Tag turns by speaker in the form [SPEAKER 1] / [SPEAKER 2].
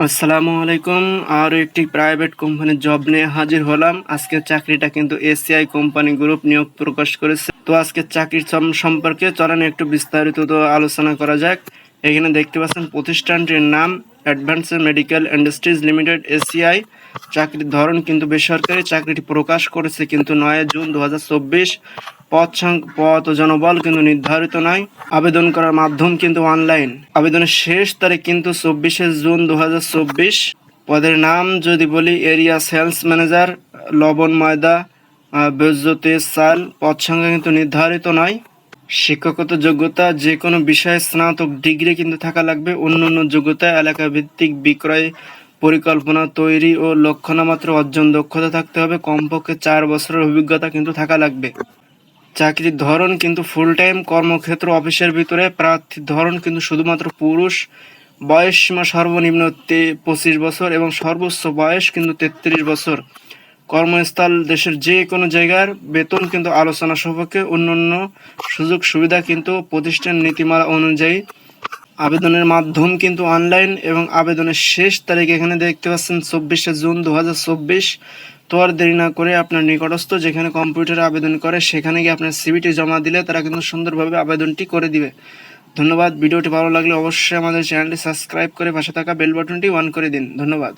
[SPEAKER 1] আসসালামু আলাইকুম। আরও একটি প্রাইভেট কোম্পানির জব নিয়ে হাজির হলাম। আজকের চাকরিটা কিন্তু এসিআই কোম্পানি গ্রুপ নিয়োগ প্রকাশ করেছে। তো আজকের চাকরির সম- সম্পর্কে চলেন একটু বিস্তারিত তো আলোচনা করা যাক। এখানে দেখতে পাচ্ছেন, প্রতিষ্ঠানটির নাম advance medical industries limited, ACI, চাকরির ধরন কিন্তু বেসরকারি, চাকরিটি প্রকাশ করেছে কিন্তু নয় জুন দু পদ পদ ও জনবল কিন্তু নির্ধারিত নয়। আবেদন করার মাধ্যম কিন্তু অনলাইন। আবেদনের শেষ তারিখ কিন্তু চব্বিশে জুন দু হাজার চব্বিশ। পদের নাম যদি বলি, এরিয়া সেলস ম্যানেজার লবণ ময়দা বৈদ্যুতিক চাল পদ সংখ্যা কিন্তু নির্ধারিত নয়। শিক্ষকতা যোগ্যতা যে কোনো বিষয়ে স্নাতক ডিগ্রি কিন্তু থাকা লাগবে। অন্য অন্য যোগ্যতা এলাকা ভিত্তিক বিক্রয় পরিকল্পনা তৈরি ও লক্ষ্যণামাত্র অর্জন দক্ষতা থাকতে হবে। কমপক্ষে চার বছরের অভিজ্ঞতা কিন্তু থাকা লাগবে। চাকরির ধরন কিন্তু ফুল টাইম কর্মক্ষেত্র অফিসের ভিতরে। প্রার্থীর ধরন কিন্তু শুধুমাত্র পুরুষ। বয়স সীমা সর্বনিম্ন পঁচিশ বছর এবং সর্বোচ্চ বয়স কিন্তু তেত্রিশ বছর। কর্মস্থল দেশের যে কোনো জায়গার বেতন কিন্তু আলোচনা সাপেক্ষে অন্যান্য সুযোগ সুবিধা কিন্তু প্রতিষ্ঠান নীতিমালা অনুযায়ী আবেদনের মাধ্যম কিন্তু অনলাইন এবং আবেদনের শেষ তারিখ এখানে দেখতে পাচ্ছেন চব্বিশে জুন দু তো আর দেরি না করে আপনার নিকটস্থ যেখানে কম্পিউটারে আবেদন করে সেখানে গিয়ে আপনার সিভিটি জমা দিলে তারা কিন্তু সুন্দরভাবে আবেদনটি করে দিবে। ধন্যবাদ। ভিডিওটি ভালো লাগলে অবশ্যই আমাদের চ্যানেলটি সাবস্ক্রাইব করে পাশে থাকা বেল বাটনটি অন করে দিন। ধন্যবাদ।